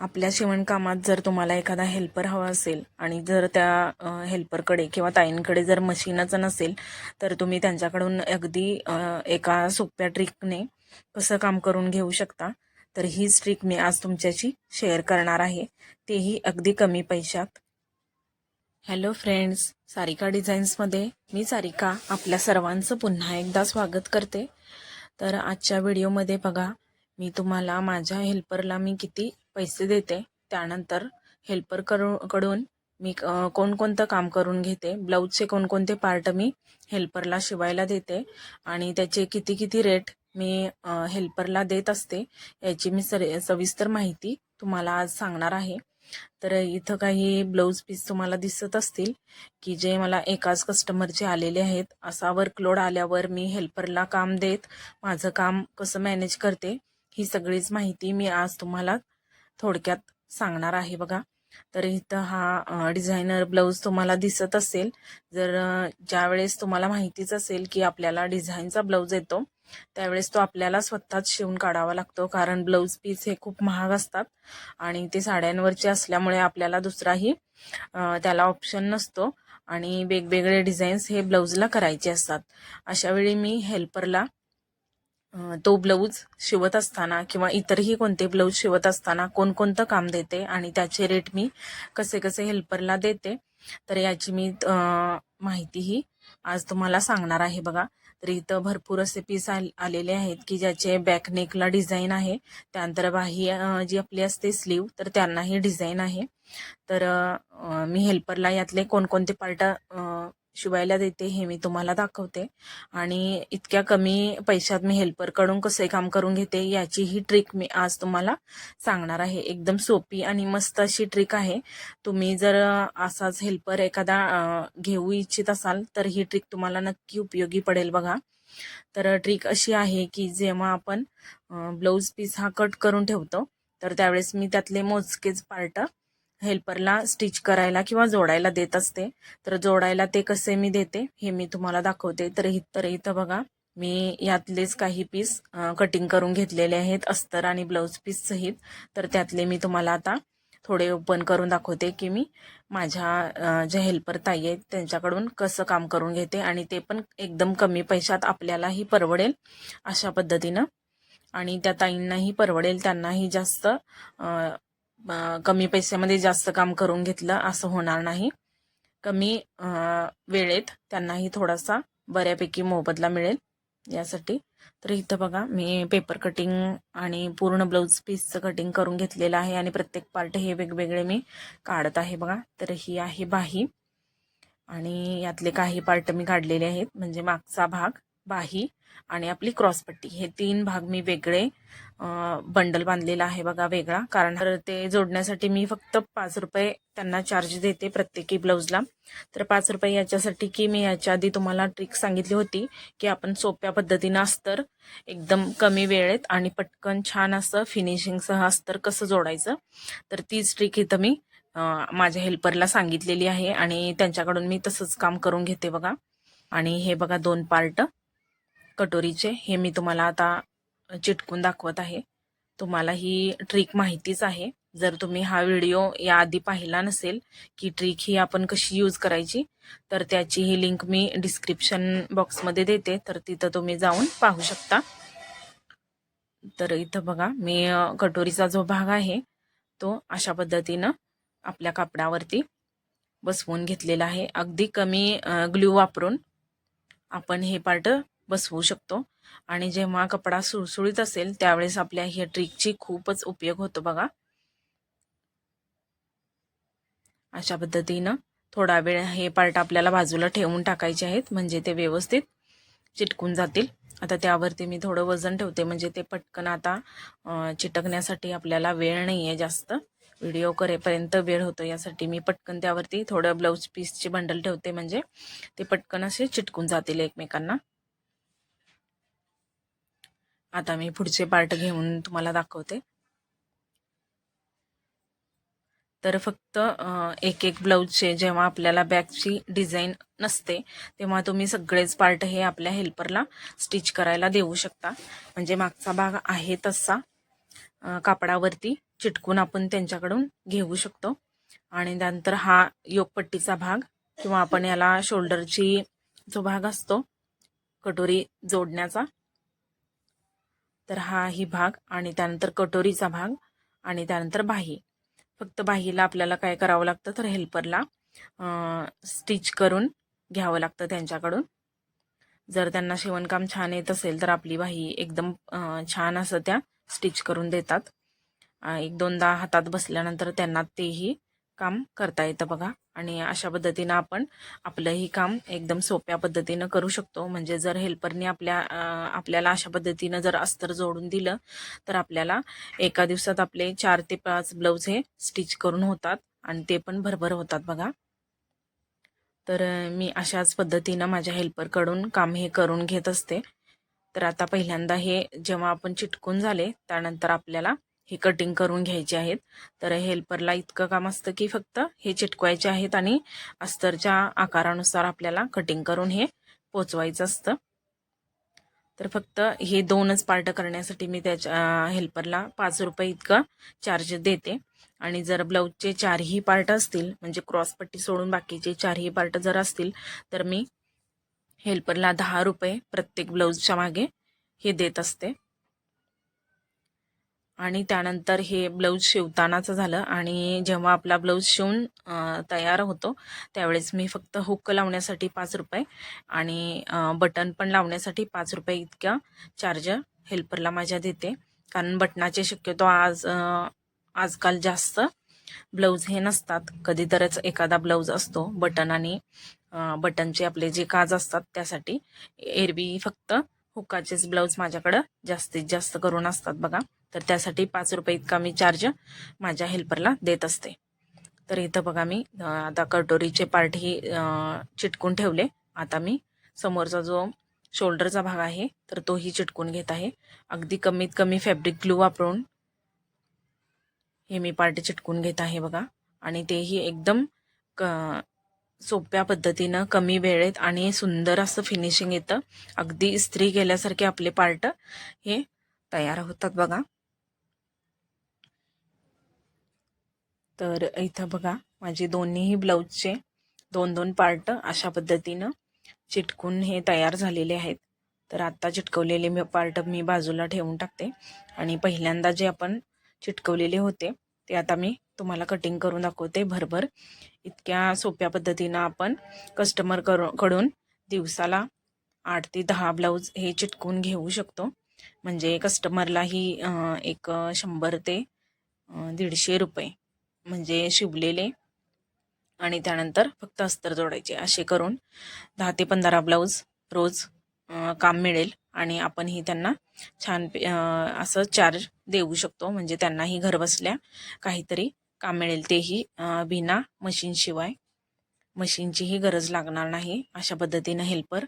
आपल्या शिवणकामात जर तुम्हाला एखादा हेल्पर हवा असेल आणि जर त्या हेल्परकडे किंवा ताईंकडे जर मशीनच नसेल तर तुम्ही त्यांच्याकडून अगदी एका सोप्या ट्रिकने कसं काम करून घेऊ शकता? तर हीच ट्रिक मी आज तुमच्याशी शेअर करणार आहे. तेही अगदी कमी पैशात. हॅलो फ्रेंड्स सारिका डिझाईन्समध्ये मी सारिका आपल्या सर्वांचं पुन्हा एकदा स्वागत करते. तर आजच्या व्हिडिओमध्ये बघा मी तुम्हाला माझ्या हेल्परला मी किती पैसे देते. त्यानंतर हेल्पर करू कडून मी कोणकोणतं काम करून घेते. ब्लाऊजचे कोणकोणते पार्ट मी हेल्परला शिवायला देते. आणि त्याचे किती किती रेट मी हेल्परला देत असते याची मी सर सविस्तर माहिती तुम्हाला आज सांगणार आहे. तर इथं काही ब्लाऊज पीस तुम्हाला दिसत असतील की जे मला एकाच कस्टमरचे आलेले आहेत. असा वर्कलोड आल्यावर मी हेल्परला काम देत माझं काम कसं मॅनेज करते ही सगळीच माहिती मी आज तुम्हाला थोडक्यात सांगणार आहे बघा. तर इथं हा डिझायनर ब्लाऊज तुम्हाला दिसत असेल. जर ज्यावेळेस तुम्हाला माहितीच असेल की आपल्याला डिझाईनचा ब्लाऊज येतो त्यावेळेस तो आपल्याला स्वतःच शिवून काढावा लागतो. कारण ब्लाऊज पीस हे खूप महाग असतात आणि ते साड्यांवरचे असल्यामुळे आपल्याला दुसराही त्याला ऑप्शन नसतो. आणि वेगवेगळे डिझाईन्स हे ब्लाऊजला करायचे असतात. अशावेळी मी हेल्परला तो ब्लाऊज शिवत असताना किंवा इतरही कोणते ब्लाऊज शिवत असताना कोणकोणतं काम देते आणि त्याचे रेट मी कसे कसे हेल्परला देते तर याची मी माहितीही आज तुम्हाला सांगणार आहे बघा. तर इथं भरपूर असे पीस आलेले आहेत की ज्याचे बॅकनेकला डिझाईन आहे त्यानंतर बाही जी आपली असते स्लीव तर त्यांनाही डिझाईन आहे. तर मी हेल्परला यातले कोणकोणते पार्ट शिवायला देते हे मी तुम्हाला दाखवते. आणि इतक्या कमी पैशात मी हेल्परकडून कसे काम करून घेते याची ही ट्रिक मी आज तुम्हाला सांगणार आहे. एकदम सोपी आणि मस्त अशी ट्रिक आहे. तुम्ही जर असाच हेल्पर एखादा घेऊ इच्छित असाल तर ही ट्रिक तुम्हाला नक्की उपयोगी पडेल बघा. तर ट्रिक अशी आहे की जेव्हा आपण ब्लाऊज पीस हा कट करून ठेवतो तर त्यावेळेस मी त्यातले मोजकेच पार्ट हेल्परला स्टिच करायला किंवा जोडायला देत असते. तर जोडायला ते कसे मी देते हे मी तुम्हाला दाखवते. तर इ- तर इथं बघा मी यातलेच काही पीस कटिंग करून घेतलेले आहेत अस्तर आणि ब्लाऊज पीस सहित. तर त्यातले मी तुम्हाला आता थोडे ओपन करून दाखवते की मी माझ्या ज्या हेल्पर ताई आहेत त्यांच्याकडून कसं काम करून घेते आणि ते पण एकदम कमी पैशात आपल्यालाही परवडेल अशा पद्धतीनं. आणि त्या ताईंनाही परवडेल त्यांनाही जास्त कमी पैशामध्ये जास्त काम करून घेतलं असं होणार नाही. कमी वेळेत त्यांनाही थोडासा बऱ्यापैकी मोबदला मिळेल यासाठी. तर इथं बघा मी पेपर कटिंग आणि पूर्ण ब्लाऊज पीसचं कटिंग करून घेतलेलं आहे आणि प्रत्येक पार्ट हे वेगवेगळे मी काढत आहे बघा. तर ही आहे बाही आणि यातले काही पार्ट मी काढलेले आहेत म्हणजे मागचा भाग. बाही आणि आपली क्रॉसपट्टी. हे तीन भाग मी वेगळे बंडल बांधलेला आहे बघा वेगळा. कारण तर ते जोडण्यासाठी मी फक्त पाच रुपये त्यांना चार्ज देते प्रत्येकी ब्लाऊजला तर पाच रुपये याच्यासाठी की मी याच्या आधी तुम्हाला ट्रिक सांगितली होती की आपण सोप्या पद्धतीनं अस्तर एकदम कमी वेळेत आणि पटकन छान असं फिनिशिंगसह अस्तर कसं जोडायचं. तर तीच ट्रिक इथं मी माझ्या हेल्परला सांगितलेली आहे आणि त्यांच्याकडून मी तसंच काम करून घेते बघा. आणि हे बघा दोन पार्ट कटोरीचे हे मी तुम्हाला आता चिटकून दाखवत आहे. तुम्हाला ही ट्रिक माहितीच आहे. जर तुम्ही हा व्हिडिओ याआधी पाहिला नसेल की ट्रिक ही आपण कशी यूज करायची तर त्याची ही लिंक मी डिस्क्रिप्शन बॉक्समध्ये देते. तर तिथं तुम्ही जाऊन पाहू शकता. तर इथं बघा मी कटोरीचा जो भाग आहे तो अशा पद्धतीनं आपल्या कापडावरती बसवून घेतलेला आहे. अगदी कमी ग्ल्यू वापरून आपण हे पार्ट बसवू शकतो. आणि जेव्हा कपडा सुळसुळीत असेल त्यावेळेस आपल्या ह्या ट्रिकची खूपच उपयोग होतो बघा. अशा पद्धतीनं थोडा वेळ हे पार्ट आपल्याला बाजूला ठेवून टाकायचे आहेत म्हणजे ते व्यवस्थित चिटकून जातील. आता त्यावरती मी थोडं वजन ठेवते म्हणजे ते पटकन आता चिटकण्यासाठी आपल्याला वेळ नाही आहे जास्त. व्हिडिओ करेपर्यंत वेळ होतो यासाठी मी पटकन त्यावरती थोडं ब्लाऊज पीसचे बंडल ठेवते म्हणजे ते पटकन असे चिटकून जातील एकमेकांना. आता मी पुढचे पार्ट घेऊन तुम्हाला दाखवते. तर फक्त एक एक ब्लाऊजचे जेव्हा आपल्याला बॅगची डिझाईन नसते तेव्हा तुम्ही सगळेच पार्ट हे आपल्या हेल्परला स्टिच करायला देऊ शकता. म्हणजे मागचा भाग आहे तसा. कापडावरती चिटकून आपण त्यांच्याकडून घेऊ शकतो. आणि त्यानंतर हा योगपट्टीचा भाग किंवा आपण याला शोल्डरची जो भाग असतो कटोरी जोडण्याचा तर हा ही भाग आणि त्यानंतर कटोरीचा भाग आणि त्यानंतर बाही. फक्त बाहीला आपल्याला काय करावं लागतं तर हेल्परला स्टिच करून घ्यावं लागतं त्यांच्याकडून. जर त्यांना शिवणकाम छान येत असेल तर आपली बाही एकदम छान असं त्या स्टिच करून देतात. एक दोनदा हातात बसल्यानंतर त्यांना तेही काम करता येतं बघा. आणि अशा पद्धतीनं आपण आपलंही काम एकदम सोप्या पद्धतीनं करू शकतो. म्हणजे जर हेल्परने आपल्या आपल्याला अशा पद्धतीनं जर अस्तर जोडून दिलं तर आपल्याला एका दिवसात आपले चार ते पाच ब्लाऊज हे स्टिच करून होतात आणि ते पण भरभर होतात बघा. तर मी अशाच पद्धतीनं माझ्या हेल्परकडून काम हे करून घेत असते. तर आता पहिल्यांदा हे जेव्हा आपण चिटकून झाले त्यानंतर आपल्याला हे कटिंग करून घ्यायचे आहेत. तर हेल्परला इतकं काम असतं की फक्त हे चिटकवायचे आहेत आणि अस्तरच्या आकारानुसार आपल्याला कटिंग करून हे पोचवायचं असतं. तर फक्त हे दोनच पार्ट करण्यासाठी मी त्याच्या हेल्परला पाच रुपये इतकं चार्ज देते. आणि जर ब्लाऊजचे चारही पार्ट असतील म्हणजे क्रॉसपट्टी सोडून बाकीचे चारही पार्ट जर असतील तर मी हेल्परला दहा रुपये प्रत्येक ब्लाऊजच्या मागे हे देत असते. आणि त्यानंतर हे ब्लाऊज शिवतानाचं झालं आणि जेव्हा आपला ब्लाऊज शिवून तयार होतो त्यावेळेस मी फक्त हुक लावण्यासाठी पाच रुपये आणि बटन पण लावण्यासाठी पाच रुपये इतक्या चार्ज हेल्परला माझ्या देते. कारण बटनाचे शक्यतो आज आजकाल जास्त ब्लाऊज हे नसतात. कधीतरच एखादा ब्लाऊज असतो बटन आणि बटनचे आपले जे काज असतात त्यासाठी. एरवी फक्त हुकाचेच ब्लाऊज माझ्याकडं जास्तीत जास्त करून असतात बघा. तर त्यासाठी पाच रुपये इतका मी चार्ज माझ्या हेल्परला देत असते. तर इथं बघा मी आता कटोरीचे पार्टी चिटकून ठेवले. आता मी समोरचा जो शोल्डरचा भाग आहे तर तोही चिटकून घेत आहे. अगदी कमीत कमी फॅब्रिक ग्लू वापरून हे मी पार्ट चिटकून घेत आहे बघा. आणि तेही एकदम क सोप्या पद्धतीनं कमी वेळेत आणि सुंदर असं फिनिशिंग येतं. अगदी इस्त्री केल्यासारखे आपले पार्ट हे तयार होतात बघा. तर इथं बघा माझे दोन्हीही ब्लाऊजचे दोन दोन पार्ट अशा पद्धतीनं चिटकून हे तयार झालेले आहेत. तर आत्ता चिटकवलेले मी पार्ट मी बाजूला ठेवून टाकते. आणि पहिल्यांदा जे आपण चिटकवलेले होते ते आता मी तुम्हाला कटिंग करून दाखवते भरभर. इतक्या सोप्या पद्धतीनं आपण कस्टमरकडून दिवसाला आठ ते दहा ब्लाऊज हे चिटकून घेऊ शकतो. म्हणजे कस्टमरलाही एक शंभर ते दीडशे रुपये म्हणजे शिवलेले आणि त्यानंतर फक्त अस्तर जोडायचे. असे करून दहा ते पंधरा ब्लाऊज रोज काम मिळेल आणि आपणही त्यांना छान पे- असं चार्ज देऊ शकतो. म्हणजे त्यांनाही घरबसल्या काहीतरी काम मिळेल. तेही बिना मशीनशिवाय मशीनचीही गरज लागणार नाही. अशा पद्धतीनं हेल्पर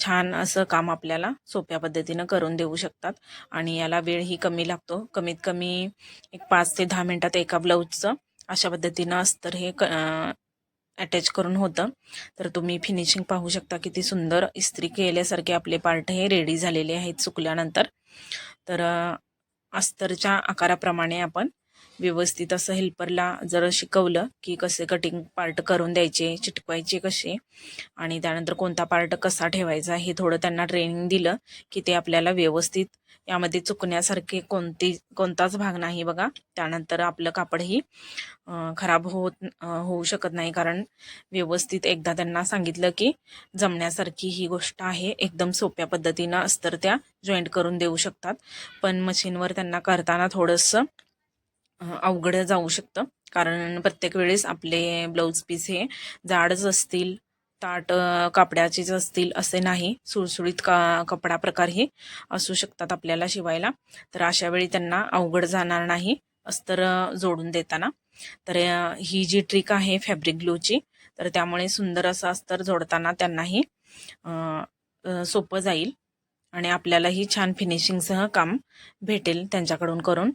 छान असं काम आपल्याला सोप्या पद्धतीनं करून देऊ शकतात. आणि याला वेळही कमी लागतो. कमीत कमी एक पाच ते दहा मिनटात एका ब्लाऊजचं अशा पद्धतीनं अस्तर हे क अटॅच करून होतं. तर तुम्ही फिनिशिंग पाहू शकता किती सुंदर इस्त्री केल्यासारखे आपले पार्ट हे रेडी झालेले आहेत सुकल्यानंतर. तर अस्तरच्या आकाराप्रमाणे आपण व्यवस्थित असं हेल्परला जर शिकवलं की कसे कटिंग पार्ट करून द्यायचे चिटकवायचे कसे आणि त्यानंतर कोणता पार्ट कसा ठेवायचा हे थोडं त्यांना ट्रेनिंग दिलं की ते आपल्याला व्यवस्थित यामध्ये चुकण्यासारखे कोणती कोणताच भाग नाही बघा. त्यानंतर आपलं कापडही खराब होत होऊ शकत नाही कारण व्यवस्थित एकदा त्यांना सांगितलं की जमण्यासारखी ही गोष्ट आहे. एकदम सोप्या पद्धतीनं अस्तर त्या जॉईंट करून देऊ शकतात. पण मशीनवर त्यांना करताना थोडंसं अवघड जाऊ शकतं. कारण प्रत्येक वेळेस आपले ब्लाऊज पीस हे जाडच असतील ताट कापड्याचेच असतील असे नाही. सुळसुळीत का कपडा प्रकार हे असू शकतात आपल्याला शिवायला. तर अशा वेळी त्यांना अवघड जाणार नाही अस्तर जोडून देताना. तर ही जी ट्रिक आहे फॅब्रिक ग्लूची तर त्यामुळे सुंदर असं अस्तर जोडताना त्यांनाही सोपं जाईल. आणि आपल्यालाही छान फिनिशिंगसह काम भेटेल त्यांच्याकडून करून.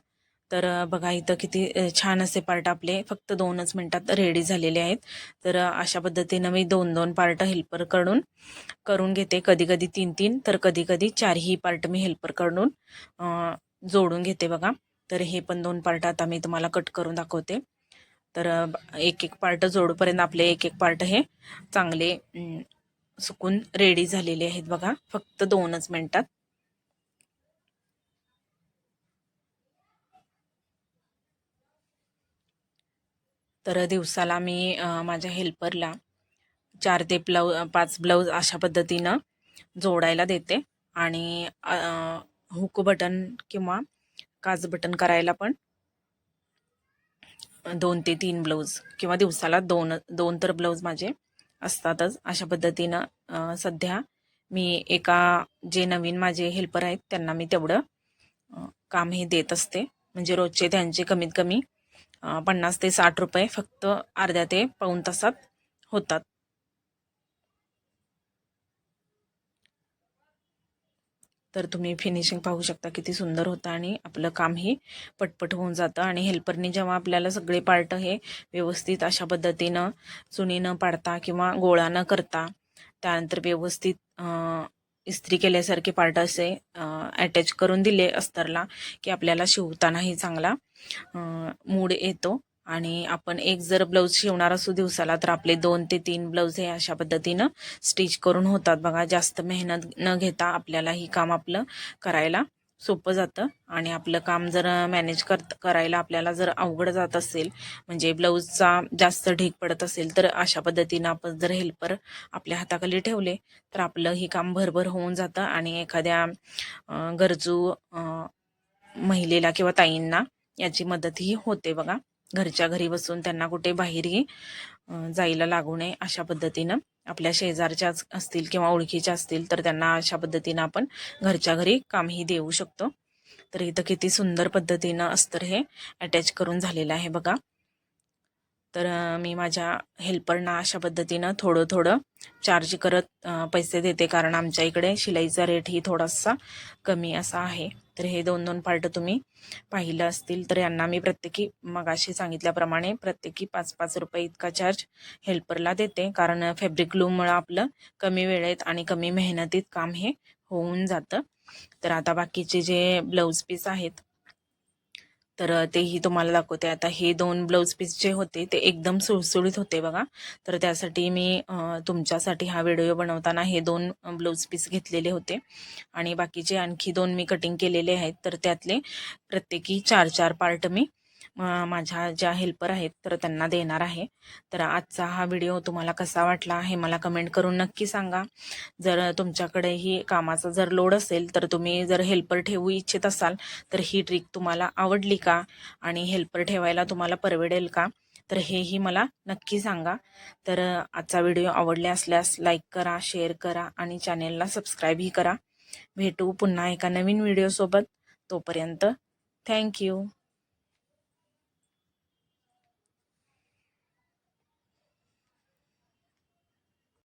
तर बघा इथं किती छान असे पार्ट आपले फक्त दोनच मिनटात रेडी झालेले आहेत. तर अशा पद्धतीनं मी दोन दोन पार्ट हेल्परकडून करून घेते. कधी कधी तीन तीन तर कधी कधी चारही पार्ट मी हेल्परकडून जोडून घेते बघा. तर हे पण दोन पार्ट आता मी तुम्हाला कट करून दाखवते. तर एक एक पार्ट जोडपर्यंत आपले एक एक पार्ट हे चांगले सुकून रेडी झालेले आहेत बघा. फक्त दोनच मिनिटात. तर दिवसाला मी माझ्या हेल्परला चार ते ब्लाऊ पाच ब्लाऊज अशा पद्धतीनं जोडायला देते. आणि हुक बटन किंवा काज बटन करायला पण दोन ते तीन ब्लाऊज किंवा दिवसाला दोन दोन तर ब्लाऊज माझे असतातच. अशा पद्धतीनं सध्या मी एका जे नवीन माझे हेल्पर आहेत त्यांना मी तेवढं काम हे देत असते. म्हणजे रोजचे त्यांचे कमीत कमी पन्नास ते साठ रुपये फक्त अर्ध्या ते पाऊण तासात होतात. तर तुम्ही फिनिशिंग पाहू शकता किती सुंदर होतं आणि आपलं कामही पटपट होऊन जातं आणि हेल्परनी जेव्हा आपल्याला सगळे पार्ट हे व्यवस्थित अशा पद्धतीनं चुनी न पाडता किंवा गोळा न करता त्यानंतर व्यवस्थित इस्त्री केल्यासारखे पार्ट असे अटॅच करून दिले अस्तरला की आपल्याला शिवतानाही चांगला मूड येतो. आणि आपण एक जर ब्लाऊज शिवणार असू दिवसाला तर आपले दोन ते तीन ब्लाऊज हे अशा पद्धतीनं स्टिच करून होतात. बघा जास्त मेहनत न घेता आपल्याला ही काम आपलं करायला सोपं जातं. आणि आपलं काम जर मॅनेज कर करायला आपल्याला जर अवघड जात असेल म्हणजे ब्लाऊजचा जास्त ढीक पडत असेल तर अशा पद्धतीनं आपण जर हेल्पर आपल्या हाताखाली ठेवले तर आपलं हे काम भरभर होऊन जातं. आणि एखाद्या गरजू महिलेला किंवा ताईंना याची मदतही होते बघा. घरच्या घरी बसून त्यांना कुठे बाहेरही जायला लागू नये अशा पद्धतीनं. आपल्या शेजारच्या असतील किंवा ओळखीच्या असतील तर त्यांना अशा पद्धतीनं आपण घरच्या घरी कामही देऊ शकतो. तर इथं किती सुंदर पद्धतीनं अस्तर हे अटॅच करून झालेलं आहे बघा. तर मी माझ्या हेल्परना अशा पद्धतीनं थोडं थोडं चार्ज करत पैसे देते कारण आमच्या इकडे शिलाईचा रेट ही थोडासा कमी असा आहे. तर हे दोन दोन पार्ट तुम्ही पाहिलं असतील तर यांना मी प्रत्येकी मगाशी सांगितल्याप्रमाणे प्रत्येकी पाच पाच रुपये इतका चार्ज हेल्परला देते. कारण फॅब्रिक लूममुळं आपलं कमी वेळेत आणि कमी मेहनतीत काम हे होऊन जातं. तर आता बाकीचे जे ब्लाऊज पीस आहेत तर तेही तुम्हाला दाखवते. आता हे दोन ब्लाऊज पीस जे होते ते एकदम सुळसुळीत होते बघा. तर त्यासाठी मी तुमच्यासाठी हा व्हिडिओ बनवताना हे दोन ब्लाऊज पीस घेतलेले होते. आणि बाकीचे आणखी दोन मी कटिंग केलेले आहेत. तर त्यातले प्रत्येकी चार चार पार्ट मी माझ्या ज्या हेल्पर आहेत तर त्यांना देणार आहे. तर आजचा हा व्हिडिओ तुम्हाला कसा वाटला हे मला कमेंट करून नक्की सांगा. जर तुमच्याकडेही कामाचा जर लोड असेल तर तुम्ही जर हेल्पर ठेवू इच्छित असाल तर ही ट्रिक तुम्हाला आवडली का? आणि हेल्पर ठेवायला तुम्हाला परवडेल का? तर हेही मला नक्की सांगा. तर आजचा व्हिडिओ आवडले असल्यास लाईक करा शेअर करा आणि चॅनेलला सबस्क्राईबही करा. भेटू पुन्हा एका नवीन व्हिडिओसोबत तोपर्यंत थँक्यू